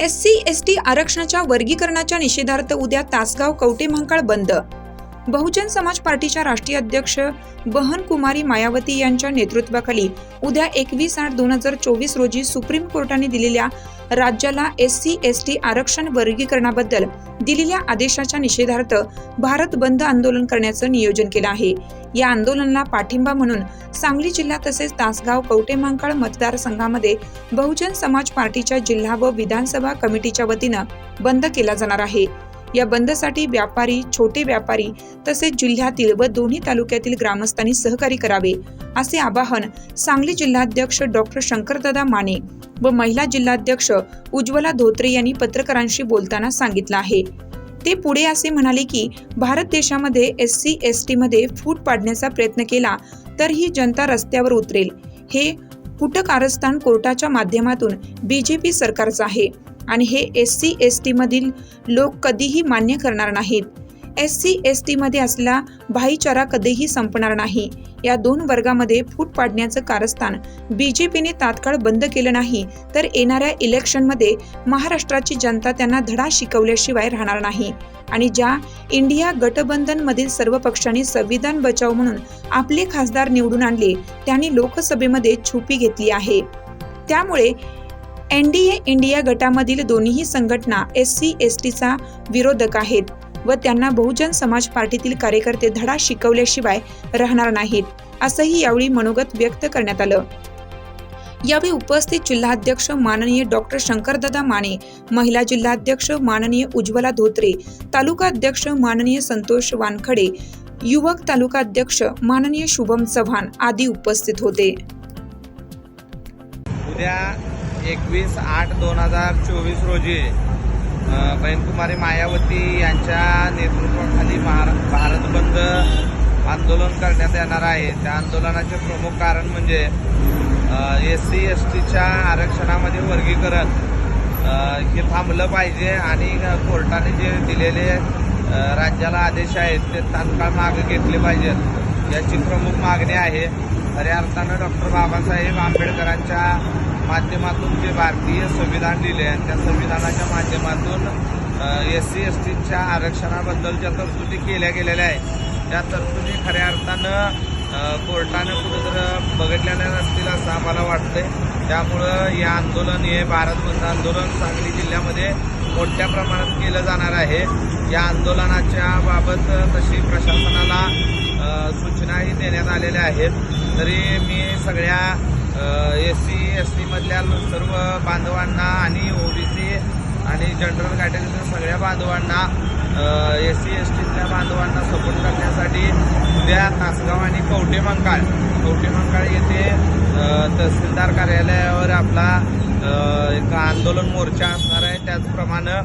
S C S T आरक्षणाच्या वर्गीकरणाच्या निषेधार्थ उद्या तासगाव कवटे महाकाळ बंद. बहुजन समाज पार्टीच्या राष्ट्रीय अध्यक्ष बहन कुमारी मायावती यांच्या नेतृत्वाखाली उद्या एकवीस आठ दोन हजार चोवीस रोजी सुप्रीम कोर्टाने दिलेल्या राज्याला एस सी एस टी आरक्षण वर्गीकरणाबद्दल दिलेल्या आदेशाच्या निषेधार्थ भारत बंद आंदोलन करण्याचं नियोजन केलं आहे. या आंदोलनाला पाठिंबा म्हणून सांगली जिल्हा तसेच तासगाव कवटेमांकाळ मतदारसंघामध्ये बहुजन समाज पार्टीच्या जिल्हा व विधानसभा कमिटीच्या वतीनं बंद केला जाणार आहे. या बंदसाठी व्यापारी छोटे व्यापारी तसेच जिल्ह्यातील व दोन्ही तालुक्यातील ग्रामस्थांनी सहकार्य करावे असे आवाहन सांगली जिल्हाध्यक्ष डॉक्टर शंकरदादा माने व महिला जिल्हाध्यक्ष उज्ज्वला धोत्रे यांनी पत्रकारांशी बोलताना सांगितलं आहे. ते पुढे असे म्हणाले की भारत देशामध्ये एस सी एस टी मध्ये फूट पाडण्याचा प्रयत्न केला तर ही जनता रस्त्यावर उतरेल. हे कुटकारस्थान कोर्टाच्या माध्यमातून बीजेपी सरकारचं आहे. आणि हे एस सी एस टीमधील लोक कधीही मान्य करणार नाहीत. एस सी एस टीमध्ये असला भाईचारा कधीही संपणार नाही. या दोन वर्गामध्ये फूट पाडण्याचं कारस्थान बी जे पीने तात्काळ बंद केलं नाही तर येणाऱ्या इलेक्शनमध्ये महाराष्ट्राची जनता त्यांना धडा शिकवल्याशिवाय राहणार नाही. आणि ज्या इंडिया गटबंधनमधील सर्व पक्षांनी संविधान बचाव म्हणून आपले खासदार निवडून आणले त्यांनी लोकसभेमध्ये छुपी घेतली आहे. त्यामुळे एनडीए इंडिया गटामधील दोन्हीही संघटना एस सी एस टीचा विरोधक आहेत व त्यांना बहुजन समाज पार्टीतील कार्यकर्ते धडा शिकवल्याशिवाय राहणार नाहीत असंही यावेळी मनोगत व्यक्त करण्यात आलं. यावेळी उपस्थित जिल्हाध्यक्ष माननीय डॉक्टर शंकरदादा माने महिला जिल्हाध्यक्ष माननीय उज्ज्वला धोत्रे तालुका अध्यक्ष माननीय संतोष वानखडे युवक तालुका अध्यक्ष माननीय शुभम चव्हाण आदी उपस्थित होते. उद्या एकवीस आठ दोन हजार चोवीस रोजी अ, मायावती यांच्या नेतृत्वाखाली महारा भारत बंद आंदोलन करण्यात येणार आहे. त्या आंदोलनाचे प्रमुख कारण म्हणजे एस सी एस टीच्या आरक्षणामध्ये वर्गीकरण हे थांबलं पाहिजे आणि कोर्टाने जे दिलेले राज्याला आदेश आहेत ते तात्काळ मागे घेतले पाहिजेत. याची प्रमुख मागणी आहे. खऱ्या अर्थानं डॉक्टर बाबासाहेब आंबेडकरांच्या माध्यमातून जे भारतीय संविधान लिहिले आणि त्या संविधानाच्या माध्यमातून एस सी एस टीच्या आरक्षणाबद्दल ज्या तरतुदी केल्या गेलेल्या आहेत त्या तरतुदी खऱ्या अर्थानं कोर्टानं कुठं जर बघितलेल्या नसतील असं आम्हाला वाटतंय. त्यामुळं हे आंदोलन हे भारत बंद आंदोलन सांगली जिल्ह्यामध्ये मोठ्या प्रमाणात केलं जाणार आहे. या आंदोलनाच्या बाबत तशी प्रशासनाला सूचनाही देण्यात आलेल्या आहेत. तरी मी सगळ्या एस सी एस टीमधल्या सर्व बांधवांना आणि ओबीसी आणि जनरल कॅटेगरीच्या सगळ्या बांधवांना एस सी एस टीतल्या बांधवांना सपोर्ट करण्यासाठी उद्या तासगाव आणि कवटे मंकाळ. कवटे मंकाळ येथे तहसीलदार कार्यालयावर आपला एक आंदोलन मोर्चा असणार आहे. त्याचप्रमाणे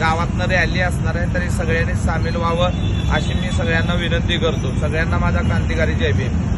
गावातनं रॅली असणार आहे. तरी सगळ्यांनी सामील व्हावं अशी मी सगळ्यांना विनंती करतो. सगळ्यांना माझा क्रांतिकारी जय भीम.